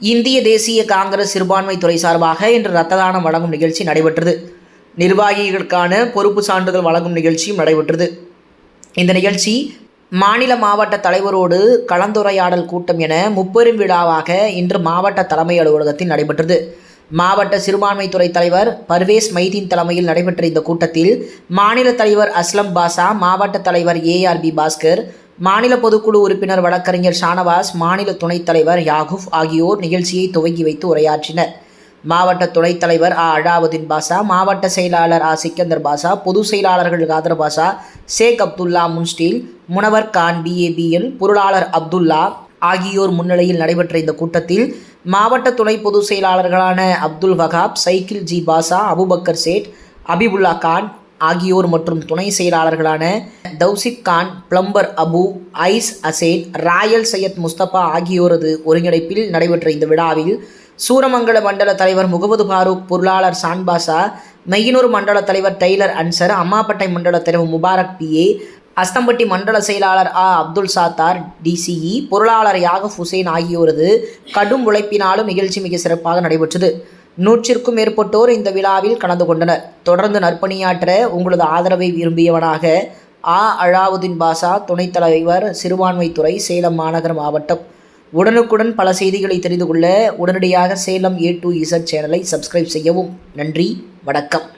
இந்திய தேசிய காங்கிரஸ் சிறுபான்மை துறை சார்பாக இன்று ரத்ததானம் வழங்கும் நிகழ்ச்சி நடைபெற்றது. நிர்வாகிகளுக்கான பொறுப்பு சான்றிதழ் வழங்கும் நிகழ்ச்சியும் நடைபெற்றது. இந்த நிகழ்ச்சி மாநில மாவட்ட தலைவரோடு கலந்துரையாடல் கூட்டம் என முப்பெரும் விழாவாக இன்று மாவட்ட தலைமை அலுவலகத்தில் நடைபெற்றது. மாவட்ட சிறுபான்மைத்துறை தலைவர் பர்வேஸ் மைதீன் தலைமையில் நடைபெற்ற இந்த கூட்டத்தில் மாநில தலைவர் அஸ்லம் பாசா மாவட்ட தலைவர் ஏஆர்பி பாஸ்கர் மாநில பொதுக்குழு உறுப்பினர் வழக்கறிஞர் ஷானவாஸ் மாநில துணைத் தலைவர் யாகுப் ஆகியோர் நிகழ்ச்சியை துவங்கி வைத்து உரையாற்றினர். மாவட்ட துணைத் தலைவர் ஆ. அழாவுதீன் பாஷா மாவட்ட செயலாளர் ஆ. சிக்கந்தர் பாஷா பொதுச் செயலாளர்கள் காதர் பாஷா ஷேக் அப்துல்லா முன்ஸ்டீல் முனவர் கான் பிஏபிஎல் பொருளாளர் அப்துல்லா ஆகியோர் முன்னிலையில் நடைபெற்ற இந்த கூட்டத்தில் மாவட்ட துணை பொதுச் செயலாளர்களான அப்துல் வகாப் சைக்கிள் ஜி. பாஷா அபுபக்கர் சேட் அபிபுல்லா கான் ஆகியோர் மற்றும் துணை செயலாளர்களான Tausik Khan plumber Abu ice Hassan royal Syed Mustafa ஆகியோரது ஒருங்கிணைப்பில் நடைபெற்ற இந்த விழாவில் சூரமங்கல மண்டல தலைவர் முகமது ஃபாரூக் பொருளாளர் சான்பாசா மெய்யனூர் மண்டல தலைவர் டெய்லர் அன்சர் அம்மாப்பட்டை மண்டல தலைவர் முபாரக் பிஏ அஸ்தம்பட்டி மண்டல செயலாளர் ஆ. அப்துல் சாத்தார் டிசிஇ பொருளாளர் யாகப் ஹுசேன் ஆகியோரது கடும் உழைப்பினாலும் நிகழ்ச்சி மிக சிறப்பாக நடைபெற்றது. நூற்றிற்கும் மேற்பட்டோர் இந்த விழாவில் கலந்து கொண்டனர். தொடர்ந்து நற்பணியாற்ற உங்களது ஆதரவை விரும்பியவனாக ஆ. அழாவுதீன் பாஷா துணைத் தலைவர் சிறுபான்மைத்துறை சேலம் மாநகர மாவட்டம். உடனுக்குடன் பல செய்திகளை தெரிந்து கொள்ள உடனடியாக சேலம் ஏ டு இசட் சேனலை சப்ஸ்கிரைப் செய்யவும். நன்றி வணக்கம்.